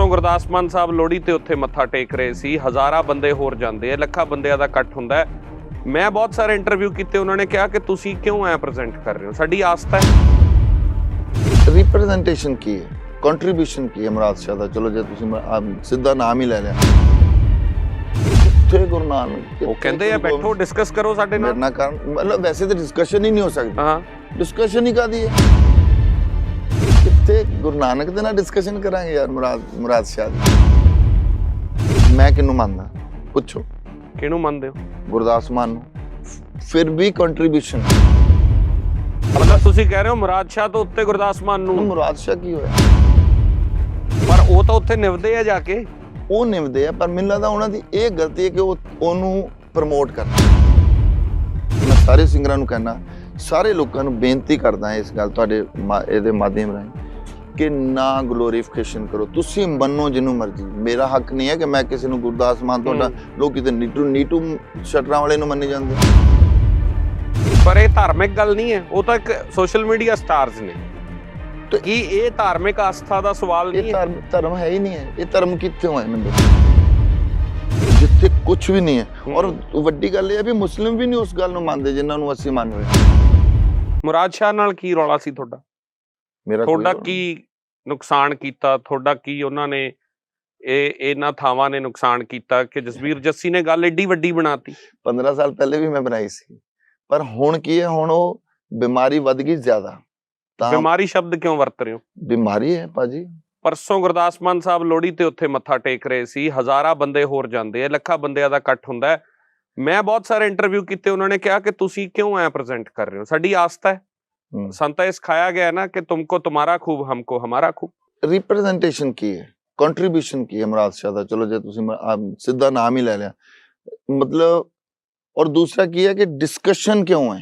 ਪਰਸੋਂ ਗੁਰਦਾਸ ਮਾਨ ਸਾਹਿਬ ਲੋਹੜੀ ਤੇ ਉੱਥੇ ਮੱਥਾ ਟੇਕ ਰਹੇ ਸੀ। ਹਜ਼ਾਰਾਂ ਬੰਦੇ ਹੋਰ ਜਾਂਦੇ ਆ ਲੱਖਾਂ ਬੰਦਿਆਂ ਦਾ ਇਕੱਠ ਹੁੰਦਾ ਮੈਂ ਬਹੁਤ ਸਾਰੇ ਇੰਟਰਵਿਊ ਕੀਤੇ ਉਹਨਾਂ ਨੇ ਕਿਹਾ ਕਿ ਤੁਸੀਂ ਕਿਉਂ ਐ ਪ੍ਰੈਜ਼ੈਂਟ ਕਰ ਰਹੇ ਹੋ? ਸਾਡੀ ਆਸਥਾ ਹੈ। ਰਿਪਰੈਜ਼ੈਂਟੇਸ਼ਨ ਕੀ ਹੈ? ਕੰਟਰੀਬਿਊਸ਼ਨ ਕੀ ਹੈ ਮਰਾਦ ਸ਼ਾਹ ਦਾ? ਚਲੋ ਜੇ ਤੁਸੀਂ ਸਿੱਧਾ ਨਾਮ ਹੀ ਲੈ ਲਿਆ। ਕਿੱਥੇ ਗੁਰੂ ਨਾਨਕ ਉਹ ਕਹਿੰਦੇ ਆ ਬੈਠੋ ਡਿਸਕਸ ਕਰੋ ਸਾਡੇ ਮੇਰੇ ਨਾਲ ਨਾਲ ਕਰਨ ਮਤਲਬ ਵੈਸੇ ਤਾਂ ਡਿਸਕਸ਼ਨ ਹੀ ਨਹੀਂ ਹੋ ਸਕਦੀ। ਹਾਂ। ਡਿਸਕਸ਼ਨ ਹੀ ਕਾਦੀ ਹੈ? ਗੁਰੂ ਨਾਨਕ ਦੇ ਨਾਲ ਡਿਸਕਸ਼ਨ ਕਰਾਂਗੇ ਯਾਰ ਮੁਰਾਦ ਮੁਰਾਦ ਸ਼ਾਹ ਮੈਂ ਕਿਹਨੂੰ ਮੰਨਦਾ? ਪੁੱਛੋ। ਕਿਹਨੂੰ ਮੰਨਦੇ ਹੋ? ਗੁਰਦਾਸ ਮਾਨ ਨੂੰ। ਫਿਰ ਵੀ ਕੰਟਰੀਬਿਊਸ਼ਨ ਮਤਲਬ ਤੁਸੀਂ ਕਹਿ ਰਹੇ ਹੋ ਮੁਰਾਦ ਸ਼ਾਹ ਤੋਂ ਉੱਤੇ ਗੁਰਦਾਸ ਮਾਨ ਨੂੰ। ਮੁਰਾਦ ਸ਼ਾਹ ਕੀ ਹੋਇਆ? ਪਰ ਉਹ ਤਾਂ ਉੱਥੇ ਨਿਵਦੇ ਆ ਜਾ ਕੇ। ਉਹ ਨਿਭਦੇ ਆ ਪਰ ਮੈਨੂੰ ਲੱਗਦਾ ਉਹਨਾਂ ਦੀ ਇਹ ਗਲਤੀ ਹੈ ਕਿ ਉਹ ਉਹਨੂੰ ਪ੍ਰਮੋਟ ਕਰ ਮੈਂ ਸਾਰੇ ਸਿੰਗਰਾਂ ਨੂੰ ਕਹਿਣਾ ਸਾਰੇ ਲੋਕਾਂ ਨੂੰ ਬੇਨਤੀ ਕਰਦਾ ਇਸ ਗੱਲ ਤੁਹਾਡੇ ਇਹਦੇ ਮਾਧਿਅਮ ਰਾਹੀਂ। ਕਿ ਨਾ ਗਲੋਰੀਫਿਕੇਸ਼ਨ ਕਰੋ। ਤੁਸੀਂ ਮੰਨੋ ਜਿਹਨੂੰ ਮਰਜ਼ੀ। ਮੇਰਾ ਹੱਕ ਨਹੀਂ ਹੈ ਕਿ ਮੈਂ ਕਿਸੇ ਨੂੰ ਗੁਰਦਾਸ ਮਾਨ ਤੁਹਾਡਾ। ਲੋਕ ਕਿਤੇ ਨੀਟੂ ਨੀਟੂ ਸ਼ਟਰਾਂ ਵਾਲੇ ਨੂੰ ਮੰਨੇ ਜਾਂਦੇ। ਪਰ ਇਹ ਧਾਰਮਿਕ ਗੱਲ ਨਹੀਂ ਹੈ। ਉਹ ਤਾਂ ਇੱਕ ਸੋਸ਼ਲ ਮੀਡੀਆ ਸਟਾਰਸ ਨੇ। ਤੇ ਕੀ ਇਹ ਧਾਰਮਿਕ ਆਸਥਾ ਦਾ ਸਵਾਲ ਇਹ ਨਹੀਂ ਹੈ? ਧਰਮ ਧਰਮ ਹੈ ਹੀ ਨਹੀਂ ਹੈ। ਇਹ ਧਰਮ ਕਿੱਥੋਂ ਹੈ ਮੈਨੂੰ ਜਿੱਥੇ ਕੁਝ ਵੀ ਨਹੀਂ ਹੈ। ਔਰ ਵੱਡੀ ਗੱਲ ਇਹ ਹੈ ਵੀ ਮੁਸਲਿਮ ਵੀ ਨਹੀਂ ਉਸ ਗੱਲ ਨੂੰ ਮੰਨਦੇ ਜਿਨ੍ਹਾਂ ਨੂੰ ਅਸੀਂ ਮੰਨ ਰਹੇ ਹਾਂ। ਮੁਰਾਦ ਸ਼ਾਹ ਨਾਲ ਕੀ ਰੌਲਾ ਸੀ ਤੁਹਾਡਾ? ਮੇਰਾ ਤੁਹਾਡਾ ਕੀ ਨੁਕਸਾਨ ਕੀਤਾ ਤੁਹਾਡਾ ਕੀ ਉਹਨਾਂ ਨੇ ਇਹ ਇਹਨਾਂ ਥਾਵਾਂ ਨੇ ਨੁਕਸਾਨ ਕੀਤਾ ਕਿ ਜਸਵੀਰ ਜੱਸੀ ਨੇ ਗੱਲ ਏਡੀ ਵੱਡੀ ਬਣਾਤੀ? 15 ਸਾਲ ਪਹਿਲੇ ਵੀ ਮੈਂ ਬਣਾਈ ਸੀ। ਪਰ ਹੁਣ ਕੀ ਹੈ ਹੁਣ ਉਹ ਬਿਮਾਰੀ ਵੱਧ ਗਈ ਜ਼ਿਆਦਾ। ਤਾਂ ਬਿਮਾਰੀ ਸ਼ਬਦ ਕਿਉਂ ਵਰਤ ਰਹੇ ਹੋ? ਬਿਮਾਰੀ ਹੈ ਭਾਜੀ। ਪਰਸੋਂ ਗੁਰਦਾਸ ਮਾਨ ਸਾਹਿਬ ਲੋਹੜੀ ਤੇ ਉੱਥੇ ਮੱਥਾ ਟੇਕ ਰਹੇ ਸੀ ਹਜ਼ਾਰਾਂ ਬੰਦੇ ਹੋਰ ਜਾਂਦੇ ਆ ਲੱਖਾਂ ਬੰਦਿਆਂ ਦਾ ਇਕੱਠ ਹੁੰਦਾ ਮੈਂ ਬਹੁਤ ਸਾਰੇ ਇੰਟਰਵਿਊ ਕੀਤੇ ਉਹਨਾਂ ਨੇ ਕਿਹਾ ਕਿ ਤੁਸੀਂ ਕਿਉਂ ਐ ਪ੍ਰੈਜ਼ੈਂਟ ਕਰ ਰਹੇ ਹੋ? ਸਾਡੀ ਆਸਥਾ ਹੈ। ਹੂੰ। ਸੰਤਾ ਇਹ ਸਿਖਾਇਆ ਗਿਆ ਹੈ ਨਾ ਕਿ ਤੁਮਕੋ ਤੁਮਾਰਾ ਖੂਬ ਹਮਕੋ ਹਮਾਰਾ ਖੂਬ ਰਿਪਰੈਜ਼ੈਂਟੇਸ਼ਨ ਕੀ ਹੈ ਕੰਟਰੀਬਿਊਸ਼ਨ ਕੀ ਹੈ ਮਰਾਦ ਸ਼ਾਹ ਦਾ ਚਲੋ ਜੇ ਤੁਸੀਂ ਮ- ਆਹ ਸਿੱਧਾ ਨਾਮ ਹੀ ਲੈ ਲਿਆ ਮਤਲਬ ਔਰ ਦੂਸਰਾ ਕੀ ਹੈ ਕਿ ਡਿਸਕਸ਼ਨ ਕਿਉਂ ਹੈ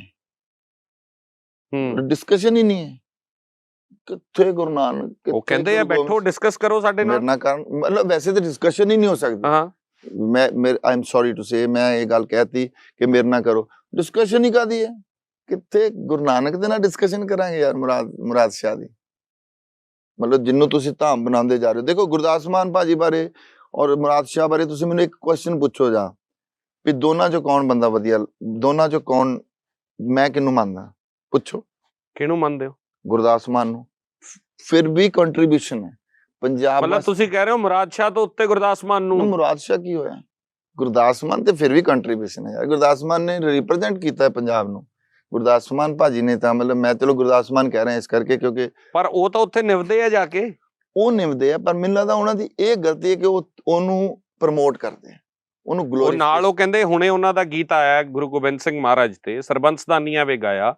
ਹੂੰ ਡਿਸਕਸ਼ਨ ਹੀ ਨਹੀਂ ਹੈ ਕਿੱਥੇ ਗੁਰੂ ਨਾਨਕ ਉਹ ਕਿੱਥੇ ਕਹਿੰਦੇ ਆ ਗੁਰੂ ਬੈਠੋ ਗੋਬਿੰਦ ਡਿਸਕਸ ਕਰੋ ਸਾਡੇ ਮੇਰੇ ਨਾਲ ਨਾਲ ਕਰਨ ਮਤਲਬ ਵੈਸੇ ਤਾਂ ਡਿਸਕਸ਼ਨ ਹੀ ਨਹੀਂ ਹੋ ਸਕਦੀ ਹਾਂ ਮੈਂ ਮੇਰੇ I am sorry to say ਮੈਂ ਇਹ ਗੱਲ ਕਹਿਤੀ ਕਿ ਮੇਰੇ ਨਾਲ ਕਰੋ ਡਿਸਕਸ਼ਨ ਹੀ ਕਾਦੀ ਹੈ ਕਿੱਥੇ ਗੁਰੂ ਨਾਨਕ ਦੇ ਨਾਲ ਡਿਸਕਸ਼ਨ ਕਰਾਂਗੇ ਯਾਰ ਮੁਰਾਦ ਮੁਰਾਦ ਸ਼ਾਹ ਦੀ। ਮਤਲਬ ਜਿੰਨੂੰ ਤੁਸੀਂ ਧਾਮ ਬਣਾਉਂਦੇ ਜਾ ਰਹੇ ਹੋ। ਦੇਖੋ ਗੁਰਦਾਸ ਮਾਨ ਭਾਜੀ ਬਾਰੇ ਔਰ ਮੁਰਾਦ ਸ਼ਾਹ ਬਾਰੇ ਤੁਸੀਂ ਮੈਨੂੰ ਇੱਕ ਕੁਐਸਚਨ ਪੁੱਛੋ ਜਾ ਵੀ ਦੋਨਾਂ ਚੋਂ ਕੌਣ ਬੰਦਾ ਵਧੀਆ ਦੋਨਾਂ ਚੋਂ ਕੌਣ ਮੈਂ ਕਿਹਨੂੰ ਮੰਨਦਾ? ਪੁੱਛੋ। ਕਿਹਨੂੰ ਮੰਨਦੇ ਹੋ? ਗੁਰਦਾਸ ਮਾਨ ਨੂੰ। ਫਿਰ ਵੀ ਕੰਟਰੀਬਿਊਸ਼ਨ ਹੈ। ਪੰਜਾਬ ਮਤਲਬ ਤੁਸੀਂ ਕਹਿ ਰਹੇ ਹੋ ਮੁਰਾਦ ਸ਼ਾਹ ਤੋਂ ਉੱਤੇ ਗੁਰਦਾਸ ਮਾਨ ਨੂੰ। ਮੁਰਾਦ ਸ਼ਾਹ ਕੀ ਹੋਇਆ? ਗੁਰਦਾਸ ਮਾਨ ਤੇ ਫਿਰ ਵੀ ਕੰਟਰੀਬਿਊਸ਼ਨ ਹੈ ਯਾਰ। ਗੁਰਦਾਸ ਮਾਨ ਨੇ ਰਿਪਰੈਜ਼ੈਂਟ ਕੀਤਾ ਹੈ ਪੰਜਾਬ ਨੂੰ। ਗੁਰਦਾਸ ਮਾਨ ਭਾਜੀ ਨੇ ਤਾਂ ਮਤਲਬ ਮੈਂ ਚਲੋ ਗੁਰਦਾਸ ਮਾਨ ਕਹਿ ਰਿਹਾ ਇਸ ਕਰਕੇ ਕਿਉਂਕਿ ਪਰ ਉਹ ਤਾਂ ਉੱਥੇ ਨਿਵਦੇ ਆ ਜਾ ਕੇ। ਉਹ ਨਿਭਦੇ ਆ ਪਰ ਮੈਨੂੰ ਲੱਗਦਾ ਉਹਨਾਂ ਦੀ ਇਹ ਗਲਤੀ ਹੈ ਕਿ ਉਹ ਉਹਨੂੰ ਪ੍ਰਮੋਟ ਕਰਦੇ ਆ। ਉਹਨੂੰ ਉਹ ਗਲੋਰੀ ਨਾਲ ਉਹ ਕਹਿੰਦੇ ਹੁਣੇ ਉਹਨਾਂ ਦਾ ਗੀਤ ਆਇਆ ਗੁਰੂ ਗੋਬਿੰਦ ਸਿੰਘ ਮਹਾਰਾਜ ਤੇ ਸਰਬੰਸਦਾਨੀਆਂ ਵੇ ਗਾਇਆ।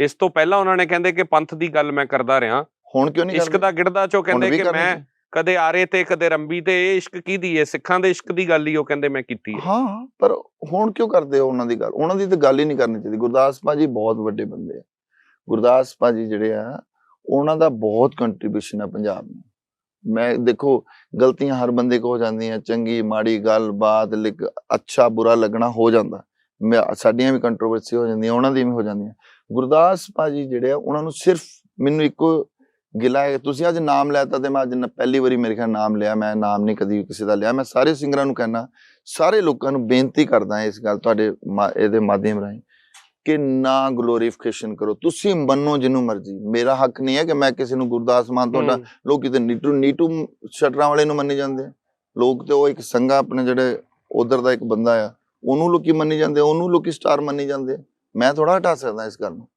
ਇਸ ਤੋਂ ਪਹਿਲਾਂ ਉਹਨਾਂ ਨੇ ਕਹਿੰਦੇ ਕਿ ਪੰਥ ਦੀ ਗੱਲ ਮੈਂ ਕਰਦਾ ਰਿਹਾ। ਹੁਣ ਕਿਉਂ ਨਹੀਂ ਇਸ਼ਕ ਦਾ ਗਿੜਦਾ ਚੋਂ ਕਹਿੰਦੇ ਕਿ ਮੈਂ। ਕਦੇ ਆਰੇ ਤੇ, ਕਦੇ ਰੰਬੀ ਤੇ, ਇਹ ਇਸ਼ਕ ਕੀਦੀ ਏ? ਸਿੱਖਾਂ ਦੇ ਇਸ਼ਕ ਦੀ ਗੱਲ ਹੀ ਉਹ ਕਹਿੰਦੇ ਮੈਂ ਕੀਤੀ ਹੈ ਹਾਂ, ਪਰ ਹੁਣ ਕਿਉਂ ਕਰਦੇ ਹੋ ਉਹਨਾਂ ਦੀ ਗੱਲ? ਉਹਨਾਂ ਦੀ ਤਾਂ ਗੱਲ ਹੀ ਨਹੀਂ ਕਰਨੀ ਚਾਹੀਦੀ। ਗੁਰਦਾਸ ਭਾਜੀ ਬਹੁਤ ਵੱਡੇ ਬੰਦੇ ਆ। ਗੁਰਦਾਸ ਭਾਜੀ ਜਿਹੜੇ ਆ, ਉਹਨਾਂ ਦਾ ਬਹੁਤ ਕੰਟਰੀਬਿਊਸ਼ਨ ਆ ਪੰਜਾਬ ਨੂੰ। ਮੈਂ, ਦੇਖੋ, ਗਲਤੀਆਂ ਹਰ ਬੰਦੇ ਕੋ ਹੋ ਜਾਂਦੀਆਂ। ਚੰਗੀ, ਮਾੜੀ ਗੱਲ, ਬਾਤ ਲਿਕ ਅੱਛਾ, ਬੁਰਾ ਲੱਗਣਾ ਹੋ ਜਾਂਦਾ। ਮੈਂ, ਸਾਡੀਆਂ ਵੀ ਕੰਟਰੋਵਰਸੀ ਹੋ ਜਾਂਦੀਆਂ, ਉਹਨਾਂ ਦੀ ਵੀ ਹੋ ਜਾਂਦੀਆਂ। ਗੁਰਦਾਸ ਭਾਜੀ ਜਿਹੜੇ ਆ, ਉਹਨਾਂ ਨੂੰ ਸਿਰਫ ਮੈਨੂੰ ਇੱਕੋ ਗਿਲਾ ਹੈ। ਤੁਸੀਂ ਅੱਜ ਨਾਮ ਲੈਤਾ ਤੇ ਮੈਂ ਅੱਜ ਨ- ਪਹਿਲੀ ਵਾਰੀ ਮੇਰੇ ਖਿਆਲ ਨਾਮ ਲਿਆ। ਮੈਂ ਨਾਮ ਨਹੀਂ ਕਦੀ ਕਿਸੇ ਦਾ ਲਿਆ। ਮੈਂ ਸਾਰੇ ਸਿੰਗਰਾਂ ਨੂੰ ਕਹਿਣਾ ਸਾਰੇ ਲੋਕਾਂ ਨੂੰ ਬੇਨਤੀ ਕਰਦਾ ਇਸ ਗੱਲ ਤੁਹਾਡੇ ਇਹਦੇ ਮਾਧਿਅਮ ਰਾਹੀਂ ਕਿ ਨਾ ਗਲੋਰੀਫਿਕੇਸ਼ਨ ਕਰੋ। ਤੁਸੀਂ ਮੰਨੋ ਜਿਹਨੂੰ ਮਰਜ਼ੀ। ਮੇਰਾ ਹੱਕ ਨਹੀਂ ਹੈ ਕਿ ਮੈਂ ਕਿਸੇ ਨੂੰ ਗੁਰਦਾਸ ਮਾਨ ਤੁਹਾਡਾ। ਲੋਕ ਕਿਤੇ ਨੀਟੂ ਨੀਟੂ ਸ਼ਟਰਾਂ ਵਾਲੇ ਨੂੰ ਮੰਨੀ ਜਾਂਦੇ ਲੋਕ ਤੇ ਉਹ ਇੱਕ ਸੰਗਾ ਆਪਣੇ ਜਿਹੜੇ ਉਧਰ ਦਾ ਇੱਕ ਬੰਦਾ ਆ ਉਹਨੂੰ ਲੋਕੀ ਮੰਨੀ ਜਾਂਦੇ ਉਹਨੂੰ ਲੋਕੀ ਸਟਾਰ ਮੰਨੀ ਜਾਂਦੇ। ਮੈਂ ਥੋੜਾ ਹਟਾ ਸਕਦਾ ਇਸ ਗੱਲ ਨੂੰ।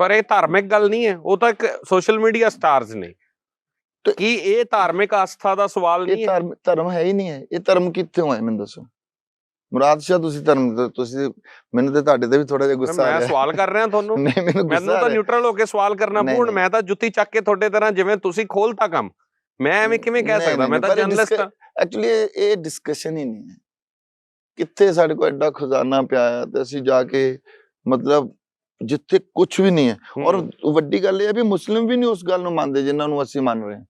ਪਰ ਇਹ ਧਾਰਮਿਕ ਗੱਲ ਨਹੀਂ ਹੈ ਉਹ ਤਾਂ ਇੱਕ ਸੋਸ਼ਲ ਮੀਡੀਆ ਸਟਾਰਸ ਨੇ। ਕੀ ਇਹ ਧਾਰਮਿਕ ਆਸਥਾ ਦਾ ਸਵਾਲ ਨਹੀਂ ਇਹ ਹੈ? ਧਰਮ ਧਰਮ ਹੈ ਹੀ ਨਹੀਂ ਹੈ ਇਹ ਧਰਮ ਕਿੱਥੋਂ ਹੈ ਮੈਨੂੰ ਦੱਸੋ। ਮੁਰਾਦ ਸ਼ਾਹ ਤੁਸੀਂ ਧਰਮ ਤੁਸੀਂ ਮੈਨੂੰ ਤੇ ਤੁਹਾਡੇ ਤੇ ਵੀ ਥੋੜਾ ਜਿਹਾ ਗੁੱਸਾ ਆ ਮੈਂ ਰਿਹਾ ਸਵਾਲ ਕਰ ਰਿਹਾ ਤੁਹਾਨੂੰ। ਨਹੀਂ ਮੈਨੂੰ ਗੁੱਸਾ ਮੈਨੂੰ ਤਾਂ ਨਿਊਟਰਲ ਹੋ ਕੇ ਸਵਾਲ ਕਰਨਾ ਨਹੀਂ। ਮੈਂ ਤਾਂ ਜੁੱਤੀ ਚੱਕ ਕੇ ਤੁਹਾਡੇ ਤਰ੍ਹਾਂ ਜਿਵੇਂ ਤੁਸੀਂ ਖੋਲਤਾ ਕੰਮ ਮੈਂ ਐਵੇਂ ਕਿਵੇਂ ਕਹਿ ਸਕਦਾ? ਮੈਂ ਤਾਂ ਇਹ ਜਰਨਲਿਸਟ ਹਾਂ। ਐਕਚੁਅਲੀ ਇਹ ਡਿਸਕਸ਼ਨ ਹੀ ਨਹੀਂ ਹੈ। ਕਿੱਥੇ ਸਾਡੇ ਕੋਲ ਐਡਾ ਖਜ਼ਾਨਾ ਪਿਆ ਤੇ ਅਸੀਂ ਜਾ ਕੇ ਮਤਲਬ ਜਿੱਥੇ ਕੁਝ ਵੀ ਨਹੀਂ ਹੈ ਔਰ। ਵੱਡੀ ਗੱਲ ਇਹ ਹੈ ਵੀ ਮੁਸਲਿਮ ਵੀ ਨਹੀਂ ਉਸ ਗੱਲ ਨੂੰ ਮੰਨਦੇ ਜਿਨ੍ਹਾਂ ਨੂੰ ਅਸੀਂ ਮੰਨ ਰਹੇ ਹਾਂ